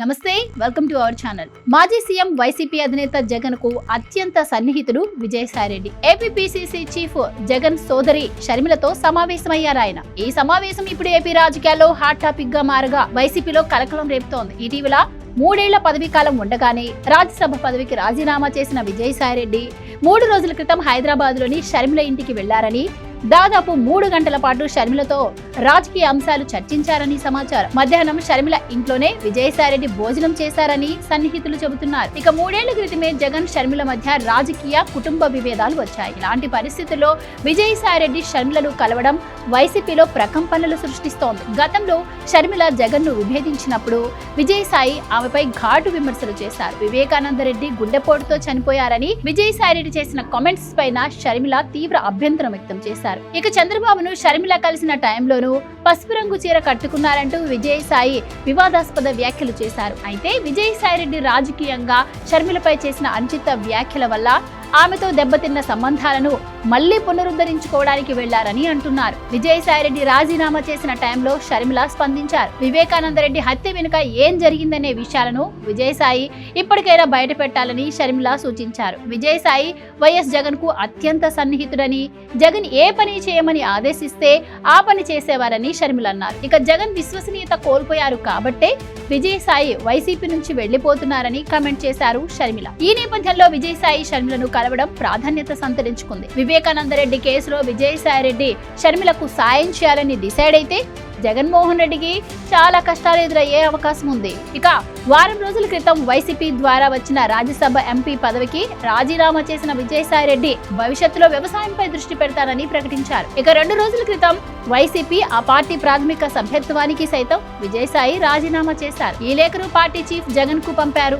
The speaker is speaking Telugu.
నమస్తే వెల్కమ్ టు అవర్ ఛానల్ మాజీ సీఎం వైసీపీ అధినేత జగన్కు అత్యంత సన్నిహితుడు విజయసాయిరెడ్డి. ఏపీపీసీసీ చీఫ్ జగన్ సోదరి షర్మిలతో సమావేశమయ్యారు ఆయన. ఈ సమావేశం ఇప్పుడు ఏపీ రాజకీయాల్లో హాట్ టాపిక్గా మారగా వైసీపీలో కలకలం రేపుతోంది. ఇటీవల మూడేళ్ళ పదవీ కాలం ఉండగానే రాజ్యసభ పదవికి రాజీనామా చేసిన విజయసాయిరెడ్డి మూడు రోజుల క్రితం హైదరాబాద్లోని షర్మిల ఇంటికి వెళ్ళారని దాదాపు మూడు గంటల పాటు షర్మిలతో రాజకీయ అంశాలు చర్చించారని సమాచారం. మధ్యాహ్నం షర్మిల ఇంట్లోనే విజయసాయిరెడ్డి భోజనం చేశారని సన్నిహితులు చెబుతున్నారు. ఇక మూడేళ్ళ క్రితమే జగన్ షర్మిల మధ్య రాజకీయ కుటుంబ విభేదాలు వచ్చాయి. ఇలాంటి పరిస్థితుల్లో విజయసాయిరెడ్డి షర్మిలను కలవడం వైసీపీలో ప్రకంపనలు సృష్టిస్తోంది. గతంలో షర్మిల జగన్ను విభేదించినప్పుడు విజయసాయి ఆమెపై ఘాటు విమర్శలు చేశారు. వివేకానందరెడ్డి గుండెపోటుతో చనిపోయారని విజయసాయిరెడ్డి చేసిన కామెంట్స్ పైన షర్మిల తీవ్ర అభ్యంతరం వ్యక్తం చేశారు. ఇక చంద్రబాబును షర్మిల కలిసిన టైంలో టైంలోనూ పసుపు రంగు చీర కట్టుకున్నారంటూ విజయసాయి వివాదాస్పద వ్యాఖ్యలు చేశారు. అయితే విజయసాయి రెడ్డి రాజకీయంగా షర్మిలపై చేసిన అనుచిత వ్యాఖ్యల వల్ల ఆమెతో దెబ్బతిన్న సంబంధాలను మళ్ళీ పునరుద్ధరించుకోవడానికి వెళ్ళారని అంటున్నారు. విజయసాయిరెడ్డి రాజీనామా చేసిన టైంలో షర్మిల స్పందించారు. వివేకానంద రెడ్డి హత్య వెనుక ఏం జరిగిందనే విషయాలను విజయసాయి ఇప్పటికైనా బయట పెట్టాలని షర్మిల సూచించారు. విజయసాయి వైఎస్ జగన్కు అత్యంత సన్నిహితుడని జగన్ ఏ పని చేయమని ఆదేశిస్తే ఆ పని చేసేవారని షర్మిల అన్నారు ఇక జగన్ విశ్వసనీయత కోల్పోయారు కాబట్టే విజయసాయి వైసీపీ నుంచి వెళ్ళిపోతున్నారని కామెంట్ చేశారు షర్మిల. ఈ నేపథ్యంలో విజయసాయి షర్మిలను కలవడం ప్రాధాన్యత సంతరించుకుంది. వివేకానంద రెడ్డి కేసులో విజయసాయి రెడ్డి షర్మిలకు సాయం చేయాలని డిసైడ్ అయితే జగన్మోహన్ రెడ్డికి చాలా కష్టాలు ఎదురయ్యే అవకాశం ఉంది. ఇక వారం రోజుల క్రితం వైసీపీ ద్వారా వచ్చిన రాజ్యసభ ఎంపీ పదవికి రాజీనామా చేసిన విజయసాయి రెడ్డి భవిష్యత్తులో వ్యవసాయంపై దృష్టి పెడతారని ప్రకటించారు. ఇక రెండు రోజుల క్రితం వైసీపీ ఆ పార్టీ ప్రాథమిక సభ్యత్వానికి సైతం విజయసాయి రాజీనామా చేశారు. ఈ లేఖను పార్టీ చీఫ్ జగన్కు పంపారు.